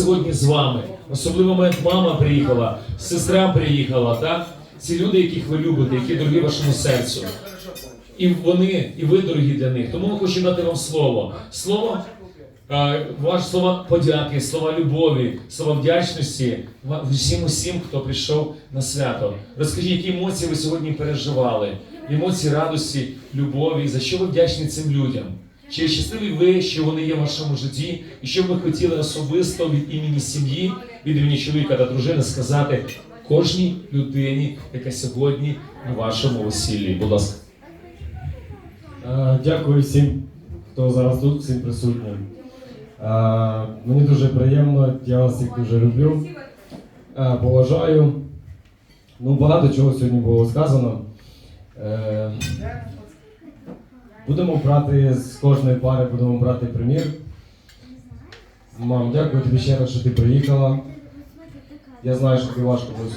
сьогодні з вами. Особливо моя мама приїхала, сестра приїхала, так? Ці люди, яких ви любите, які дорогі вашому серцю. І вони, і ви дорогі для них. Тому ми хочемо дати вам слово. Слово, е, ваш слова подяки, слова любові, слова вдячності всім усім, хто прийшов на свято. Розкажіть, які емоції ви сьогодні переживали? Емоції радості, любові, за що ви вдячні цим людям? Чи щасливі ви, що вони є в вашому житті, і що ви хотіли особисто від імені сім'ї, від імені чоловіка та дружини сказати кожній людині, яка сьогодні на вашому весіллі? Будь ласка. Е, Дякую всім, хто зараз тут, всім присутнім. Е, Мені дуже приємно, я вас всіх дуже люблю, е, поважаю. Ну, багато чого сьогодні було сказано. Будемо брати з кожної пари, будемо брати примір. Мам, дякую тобі ще раз, що ти приїхала. Я знаю, що ти важко було